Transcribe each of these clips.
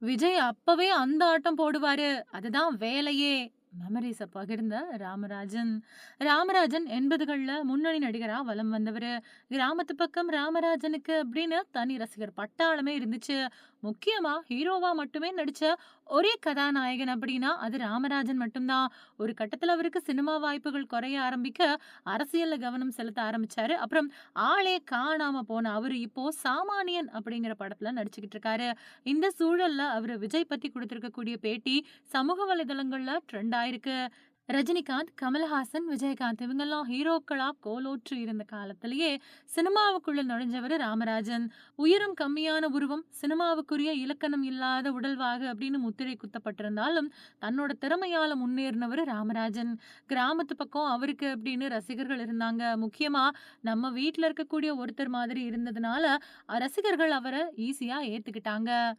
விஜய் அப்பவே அந்த ஆட்டம் போடுவாரு. அதுதான் வேலையே. மெமரிஸை பகிர்ந்த ராமராஜன். ராமராஜன் 80கள்ல முன்னணி நடிகரா வலம் வந்தவர் கிராமத்து பக்கம் ராமராஜனுக்கு அப்படின்னு தனி ரசிகர் பட்டாளமே இருந்துச்சு. முக்கியமா ஹீரோவா மட்டுமே நடிச்ச ஒரே கதாநாயகன் அப்படின்னா அது ராமராஜன் மட்டும்தான் ஒரு கட்டத்துல அவருக்கு சினிமா வாய்ப்புகள் குறைய ஆரம்பிக்க, அரசியல்ல கவனம் செலுத்த ஆரம்பிச்சாரு. அப்புறம் ஆளே காணாம போன அவரு இப்போ சாமானியன் அப்படிங்கிற படத்துல நடிச்சுக்கிட்டு இருக்காரு. இந்த சூழல்ல அவரு விஜய் பத்தி குடுத்திருக்கக்கூடிய பேட்டி சமூக வலைதளங்கள்ல ட்ரெண்ட் ஆயிருக்கு. ரஜினிகாந்த், கமலஹாசன், விஜயகாந்த் இவங்கெல்லாம் ஹீரோக்களாக கோலோற்றி இருந்த காலத்திலேயே சினிமாவுக்குள்ள நுழைஞ்சவரு ராமராஜன். உயரம் கம்மியான உருவம், சினிமாவுக்குரிய இலக்கணம் இல்லாத உடல்வாகு அப்படின்னு முத்திரை குத்தப்பட்டிருந்தாலும், தன்னோட திறமையால முன்னேறினவரு ராமராஜன். கிராமத்து பக்கம் அவருக்கு அப்படின்னு ரசிகர்கள் இருந்தாங்க. முக்கியமா நம்ம வீட்ல இருக்கக்கூடிய ஒருத்தர் மாதிரி இருந்ததுனால, ரசிகர்கள் அவரை ஈஸியா ஏத்துக்கிட்டாங்க.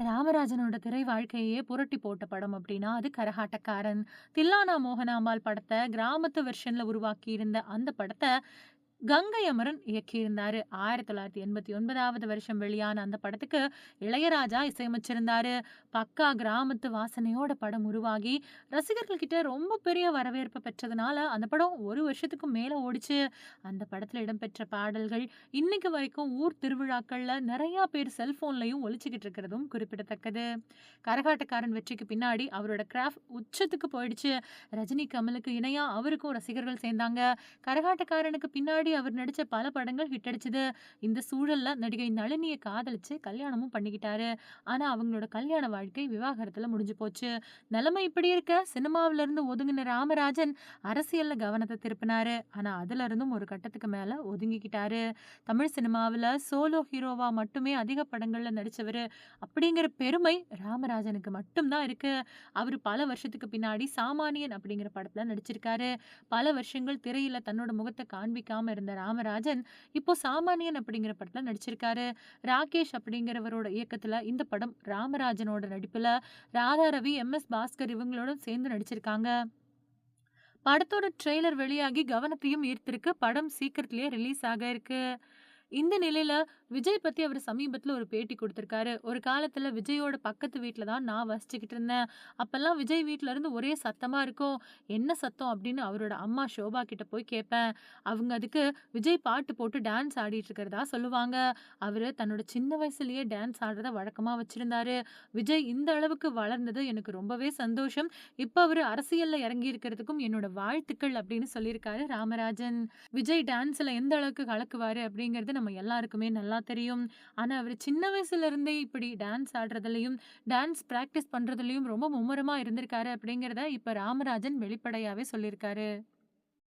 ராமராஜனோட திரை வாழ்க்கையையே புரட்டி போட்ட படம் அப்படின்னா, அது கரகாட்டக்காரன். தில்லானா மோகனாம்பாள் படத்தை கிராமத்து வெர்ஷன்ல உருவாக்கியிருந்த அந்த படத்தை கங்கை அமரன் இயக்கியிருந்தாரு. 1989வது வருஷம் வெளியான அந்த படத்துக்கு இளையராஜா இசையமைச்சிருந்தாரு. பக்கா கிராமத்து வாசனையோட படம் உருவாகி, ரசிகர்கள் கிட்ட ரொம்ப பெரிய வரவேற்பு பெற்றதுனால, அந்த படம் ஒரு வருஷத்துக்கும் மேல ஓடிச்சு அந்த படத்துல இடம்பெற்ற பாடல்கள் இன்னைக்கு வரைக்கும் ஊர் திருவிழாக்கள்ல நிறைய பேர் செல்போன்லயும் ஒலிச்சுக்கிட்டு இருக்கிறதும் குறிப்பிடத்தக்கது. கரகாட்டக்காரன் வெற்றிக்கு பின்னாடி அவரோட கிராஃப்ட் உச்சத்துக்கு போயிடுச்சு. ரஜினி, கமலுக்கு இணையா அவருக்கும் ரசிகர்கள் சேர்ந்தாங்க. கரகாட்டக்காரனுக்கு பின்னாடி அவர் நடித்த பல படங்கள் ஹிட் அடிச்சது. இந்த சூழல்ல நடிகை நளினியை காதலிச்சு கல்யாணமும் பண்ணிக்கிட்டாரு. ஆனா அவங்களோட கல்யாண வாழ்க்கை விவாகரத்துல முடிஞ்சு போச்சு. நிலைமை இப்படி இருக்க, சினிமாவுல இருந்து ராமராஜன் அரசியல்ல கவனத்தை திருப்பினாரு. ஆனா அதுல இருந்தும் ஒரு கட்டத்துக்கு மேல ஒதுங்கிக்கிட்டாரு. தமிழ் சினிமாவுல சோலோ ஹீரோவா மட்டுமே அதிக படங்கள்ல நடிச்சவரு அப்படிங்கிற பெருமை ராமராஜனுக்கு மட்டும் தான் இருக்கு. அவரு பல வருஷத்துக்கு பின்னாடி சாமானியன் அப்படிங்கிற படத்துல நடிச்சிருக்காரு. பல வருஷங்கள் திரையில தன்னோட முகத்த காண்பிக்காம இருந்த ராமராஜன், இப்போ சாமானியன் அப்படிங்கிற படத்துல நடிச்சிருக்காரு. ராகேஷ் அப்படிங்கிறவரோட இயக்கத்துல இந்த படம் ராமராஜனோட நடிப்புல ராதா ரவி, எம். எஸ். பாஸ்கர் இவங்களோட சேர்ந்து நடிச்சிருக்காங்க. படத்தோட ட்ரெய்லர் வெளியாகி கவனத்தையும் ஈர்த்திருக்கு. படம் சீக்கிரத்திலேயே ரிலீஸ் ஆக இருக்குது இந்த நிலையில விஜய் பத்தி அவர் சமீபத்துல ஒரு பேட்டி கொடுத்திருக்காரு ஒரு காலத்துல விஜயோட பக்கத்து வீட்டில் தான் நான் வசிச்சுக்கிட்டு இருந்தேன். அப்பெல்லாம் விஜய் வீட்ல இருந்து ஒரே சத்தமா இருக்கும். என்ன சத்தம் அப்படின்னு அவரோட அம்மா ஷோபா கிட்ட போய் கேட்பேன். அவங்க அதுக்கு விஜய் பாட்டு போட்டு டான்ஸ் ஆடிட்டு இருக்கிறதா சொல்லுவாங்க. அவரு தன்னோட சின்ன வயசுலயே டான்ஸ் ஆடுறத வழக்கமா வச்சிருந்தாரு. விஜய் இந்த அளவுக்கு வளர்ந்தது எனக்கு ரொம்பவே சந்தோஷம். இப்ப அவரு அரசியல்ல இறங்கி இருக்கிறதுக்கும் என்னோட வாழ்த்துக்கள் அப்படின்னு சொல்லியிருக்காரு ராமராஜன். விஜய் டான்ஸ்ல எந்த அளவுக்கு கலக்குவாரு அப்படிங்கிறது நம்ம எல்லாருக்குமே நல்லா தெரியும். ஆனா அவர் சின்ன வயசுல இருந்தே இப்படி டான்ஸ் ஆடுறதுலயும், டான்ஸ் பிராக்டிஸ் பண்றதுலயும் ரொம்ப மும்முரமா இருந்திருக்காரு அப்படிங்கிறத இப்ப ராமராஜன் வெளிப்படையாவே சொல்லியிருக்காரு.